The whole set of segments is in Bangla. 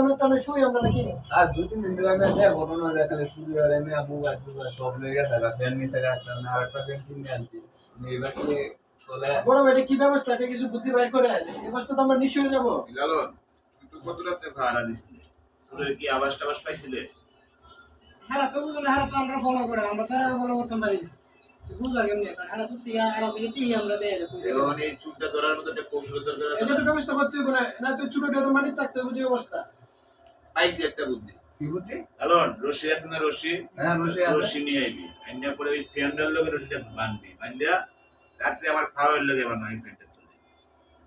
অনেক টানে শুই আমরা নাকি? আর দুই তিন দিন ধরে আমি একটা ঘটনা দেখালে শুরু আর আমি মোবাইল টোবাইল সব লেগে থাকা ফ্যান নিয়ে একটা না আর একটা ফ্যান কিনে আনছি। এবার কি চলে বড় এটা কি ব্যবস্থা? এটা কিছু বুদ্ধি বাইর করে? এই তো আমরা নিশ্চয় হয়ে লালন তুই কত রাত্রে ভাড়া দিছিলে সুরের কি আবাস টাবাস পাইছিলে? হারা তো বুঝলে হারা তো আমরা ফলো করে আমরা তো আর ফলো করতে পারি এখন এই চুলটা ধরার মতো একটা কৌশলের দরকার আছে এটা তো ব্যবস্থা করতে হবে না না তো ছোট ছোট মাটি থাকতে হবে যে অবস্থা। পাইছি একটা বুদ্ধি। কি বুদ্ধি? লালন রশি আছে না রশি? হ্যাঁ রসে আছে। রশি নিয়ে আইবি। আইনা পরে ওই ফ্রেন্ডের লগে রশিটা বানবি। বান্ধিয়া রাত্রে আমার খাওয়ার লগে বানাবি ফ্রেন্ডের তুলে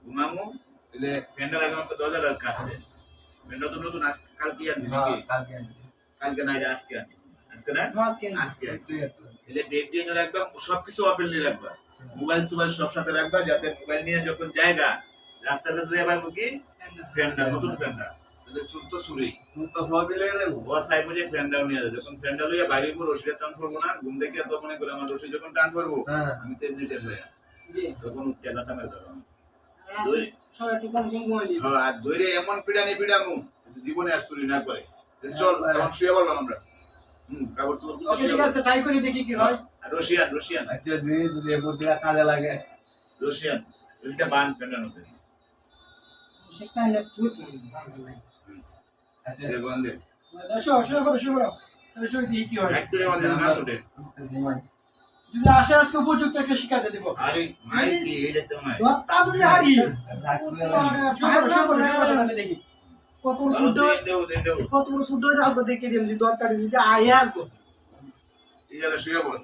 ঘুমামু তাহলে ফ্রেন্ডের আগে আমাকে দরজার কাছে। ফ্রেন্ডটা তো নতুন আজকে কালকে আনবি কালকে কালকে না এটা আজকে আনছি আজকে না? আজকে আজকে আনছি তুই একটু তাহলে ডেট দিয়ে রাখবা সবকিছু ওপেন নিয়ে রাখবা। মোবাইল টোবাইল সব সাথে রাখবা যাতে মোবাইল নিয়ে যখন জায়গা রাস্তার কাছে মুখে ফ্রেন্ডটা নতুন তাহলে চুল তো চুরি তুই তো সবই লেগে ও সাইড যে ফ্রেন্ডটাও নিয়ে যাবে যখন ফ্রেন্ডটা লইয়া বাইরে উপর রশিটা টান করব না ঘুম থেকে তো মনে করে আমার রশি যখন টান করব হ্যাঁ। আমি তেল দিতে লইয়া তখন মেরে ধরো হ্যাঁ আর দৈরে এমন পিড়ানি পিড়ামু জীবনে আর চুরি না করে। চল তখন শুয়ে বললাম আমরা। ঠিক আছে ট্রাই করে দেখি কি হয়। Russian Russian. আচ্ছা যদি যদি কাজে লাগে। রশিয়ান বান ফ্রেন্ডের মধ্যে সেটা হলে চুজ না আচ্ছা দেখুন দেখ শো শো করো শো করো তাহলে শুই দেখি কি হয় ফ্যাক্টরির মধ্যে না ছুটে ঘুমাই যদি আসে আজকে উপযুক্ত একটা দেবো এই যেতে মাই দত্তা যদি হারি দেখি কত বড় শুদ্ধ কত বড় শুদ্ধ হয়েছে আসব দেখে দিম যদি দত্তা যদি আয় আসব ঠিক আছে শুয়ে বল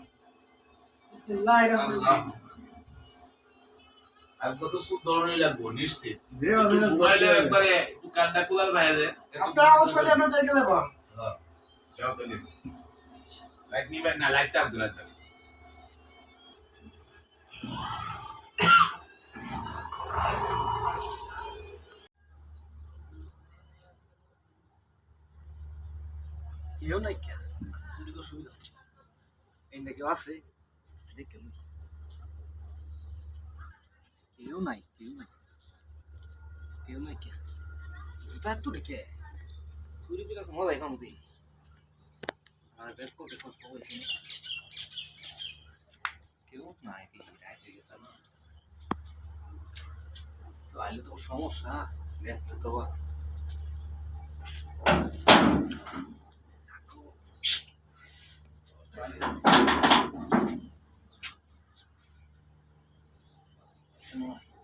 বিসমিল্লাহির রহমানির আর কত সুদ ধরনই লাগবো নিশ্চিত যে একটু ঘুমাইলে একবারে একটু কান্না কুলার যায় যে আপনার আওয়াজ পেলে আমরা দেখে দেবো হ্যাঁ, যাও তো নিন লাইট নিবেন না লাইটটা আব্দুল আদাব কেউ নাই কে সুযোগ সুবিধা এই না কেউ আছে দেখ কেউ নাই কেউ নাই। কেউ নাই কে? এটা এত ডেকে চুরি করে আছে, মজাই তুই আর বেশ কোটে খবর হয়েছে কেউ নাই রাইতে গেছে না। তো আইলে তো সমস্যা দেখতে তো বা Merci.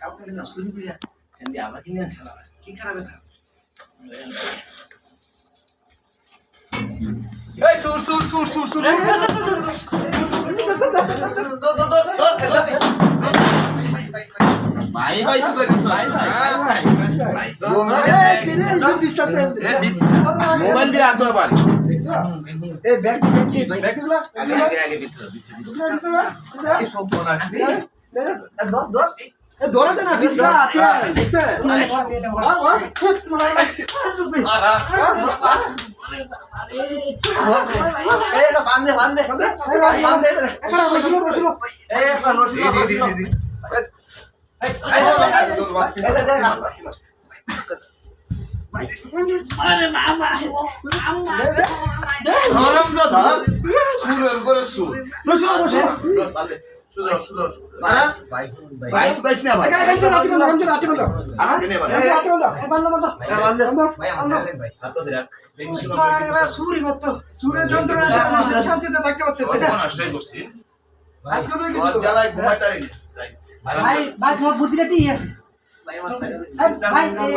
কালকে না শুরু করে ফ্যান দিয়ে আবার কিনে আনছে না কি খারাপ খারাপ এই সুর সুর সুর সুর সুর ভাই ভাই সুগার দিছ ভাই ভাই মোবাইল দিয়ে আনতে পার এই ব্যাগ কি ব্যাগগুলো আগে ভিতরে ভিতরে সব রশি দি এই তোর বাপ। এই দে হারাম দাদা সুরের করে সুর বুদ্ধিটা ঠিক আছে ভাই ভাই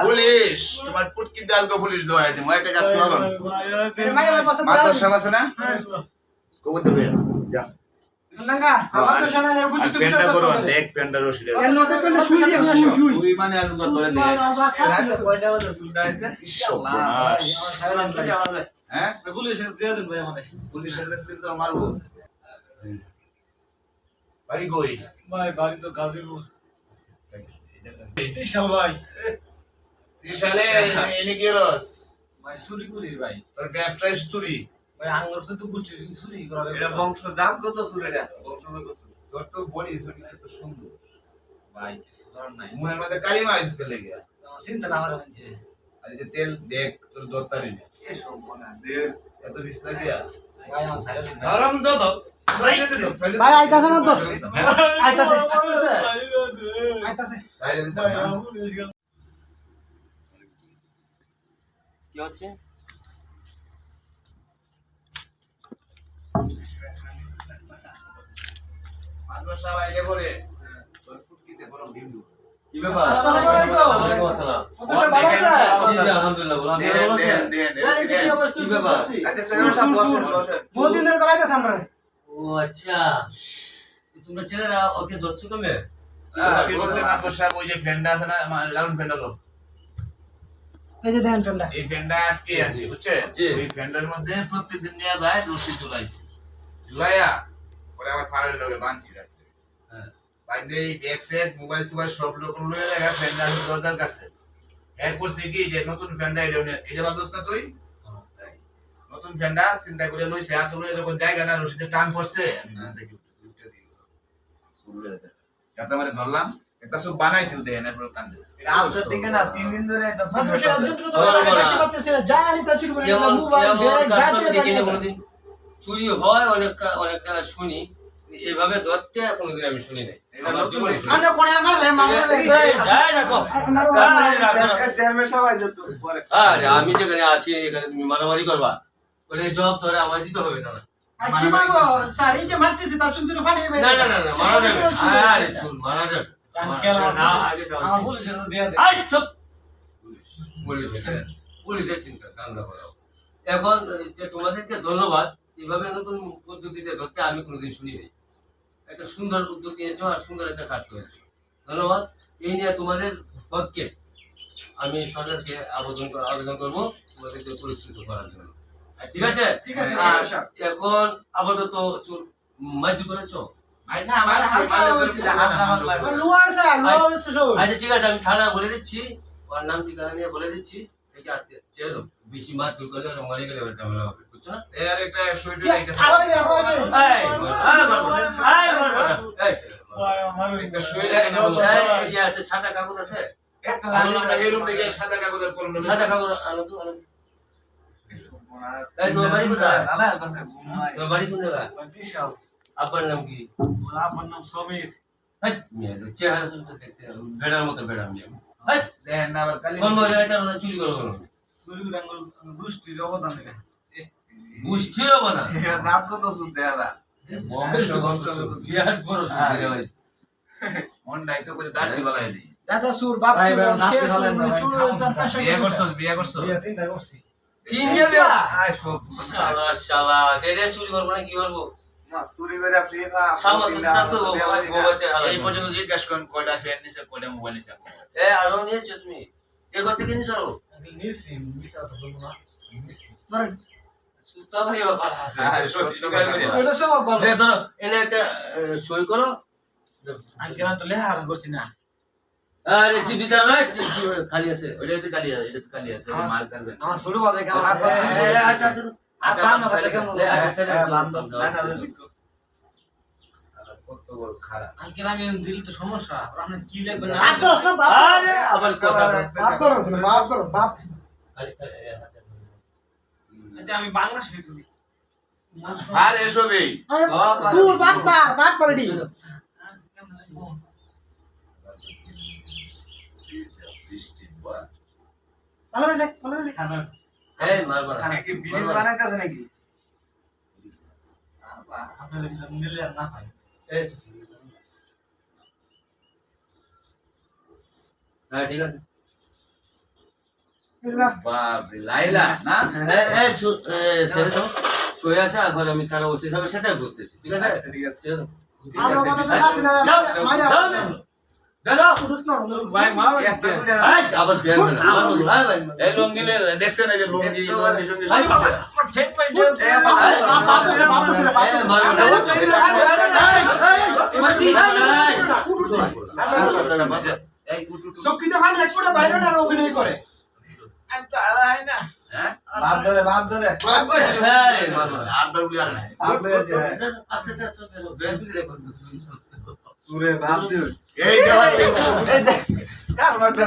পুলিশ তোমার পুটকি দাল কো পুলিশ দোয়া আছে মই একটা কাজ করলাম দর্শক আছে না কবুতর যা দিয়ে মানে ধরে। হ্যাঁ পুলিশ দিয়ে দেন ভাই আমাদের পুলিশের কাছে দিলে তো মারবো। বাড়ি কই? ভাই বাড়ি তো গাজীপুর। ভাই। ত্রিশালে এনে কি রস ভাই চুরি করি ভাই। তোর ব্যবসায় চুরি? ভাই আঙ্গুর তো গুষ্টি চুরি করা এটা বংশ জাত কত সুরেরা বংশগত সুর তোর তো বডি চুরি কত সুন্দর। ভাই কিছু করার নাই। মুখের মধ্যে কালিমা আসছে লেগে। আমার চিন্তা না মানছে আর এই যে তেল দেখ তোর দরকারি নেই। এত বিস্তার দিয়া? গরম যত ভাই, আইতাছে না তো? আইতাছে আইতাছে। কি হচ্ছে? সবাই তোর ফুটকিতে গরম ডিম কি ব্যাপার? আসসালামু আলাইকুম। আসসালাম। ওদের ভালো আছে? জি জি আলহামদুলিল্লাহ বলুন। আপনি ভালো আছেন কি ব্যাপার? আচ্ছা স্যার সাহেব বসেন বসেন। বহুত দিন ধরে চালাইতেছে আমরা ও আচ্ছা। তোমরা ছেলেরা ওকে ধরছো কমে বলতে মাদ্রাসা ওই যে ফ্রেন্ডটা আছে না লালন ফ্রেন্ডটা এই যে দেখেন ফ্রেন্ডটা এই ফ্যানটা আজকে আনছি বুঝছে? ওই ফ্যানটার মধ্যে প্রত্যেকদিন নিয়ে যায় রশি ঝুলাইছি। ঝুলাইয়া পরে আমার ফাড়ের লগে বাঁধছি রাখছে। বাইন্দে এই ব্যাগ সেট মোবাইল সুবাইল সব লোক লয়ে যায় ফ্যানটা আছে। দরজার কাছে করছে কি? যে নতুন এটা এটা ভাবছিস না তুই? নতুন চিন্তা করে লইছে হাত লয়ে যখন জায়গা না রশিদে টান পড়ছে। হয়ে যাতে ধরলাম একটা চোখ বানাইছিল দেখেন এরপর কান্দে রাস্তার দিকে না তিন দিন ধরে মাদ্রাসা যন্ত্র তো দেখতে পারতেছে না যা আনি তা চুরি করে মোবাইল ব্যাগ যা চুরি হয় অনেক অনেক জায়গায় শুনি। এভাবে ধরতে কোনোদিন আমি শুনি নাই। আমি যেখানে আছি এখানে তুমি মারামারি করবা। বলে জব ধরে আমায় দিতে হবে না পুলিশের চিন্তা কান্দা করাও এখন যে তোমাদেরকে ধন্যবাদ এইভাবে নতুন পদ্ধতিতে ধরতে আমি কোনোদিন শুনি নাই। একটা সুন্দর উদ্যোগ নিয়েছো আর সুন্দর একটা কাজ করেছ। ধন্যবাদ। এই নিয়ে তোমাদের পক্ষে আমি সরকারকে আবেদন আবেদন করব তোমাদেরকে পুরস্কৃত করার জন্য। ঠিক আছে? ঠিক। এখন আপাতত মাইটি করেছ? সব আচ্ছা ঠিক আছে আমি থানা বলে দিচ্ছি। ওর নাম ঠিকানা নিয়ে বলে দিচ্ছি। আজকে ছেড়ে দেবো। বেশি মার দূর করলে মরে গেলে ঝামেলা হবে। আর আরও এই, এই। একটা এই, আছে, সাদা কাগজ আছে। আলো আমরা সাদা কাগজের কলম সাদা কাগজ তো। এই, বাড়ি কোথায়? বাড়ি আপনার নাম কি? আপনার নাম সমীর। হেই, মেয়ে, চেহারা শুনতে দেখতে বেড়ার মতো বেড়া মেয়ে। হেই, দেন না আবার কালি কোন মরে এটা ওরা চুরি করো? চুরি করে গোষ্ঠীর অবদান রেখে গোষ্ঠীর অবদান বংশগত সুর। বিরাট বড় চুরি রে ভাই। মন্ডাই তো করে দাঁড়ি বালাই দি দাদা সুর বাপ শেষ সুর চুর তার না। পাশে বিয়ে করছস বিয়ে করছস বিয়ে তিনটা করছি। তিনটে? বিয়া শালা শালা তেরে চুরি করব না কি করব? বাচ্চার হালাত এই পর্যন্ত জিজ্ঞাসা করেন কয়টা ফ্যান নিছে কয়টা মোবাইল নিছে এ আরও নিয়েছো তুমি? এ থেকে নিয়েছো নিছি মিশা তো বলব না। সই করো আঙ্কেল তো করছি না আরে খালি আছে আছে আছে মার করবে আমার বাজে আর আচ্ছা, আচ্ছা, আর আচ্ছা। কত বড় খারাপ আঙ্কেল আমি দিল তো সমস্যা আপনি কি ধরো না আরে আবার কথা আচ্ছা আমি বাংলা আর এসবই সুর বাপ পার বাপ পারডি ভালো রে ভালো রে এই, মারবা না। কি ব্রিজ নাকি? আপনাদের কিছু আর না হয়। এই। হ্যাঁ ঠিক আছে। বাপরে লাইলা না এই, ছেড়ে দাও। শুয়ে আছে এখন আমি তারা ওসি সাহেবের সাথে বলতেছি ঠিক আছে ঠিক আছে ভাই ভাই। চকিতে মানে এক্সপোর্টে বাইরে অভিনয় করে আমি তো আর হয় না হ্যাঁ বাপ ধরে বাপ ধরে বলি আর বাপ আস্তে আস্তে আস্তে। পুরে বাপ দিও এই দেওয়া কার বাপটা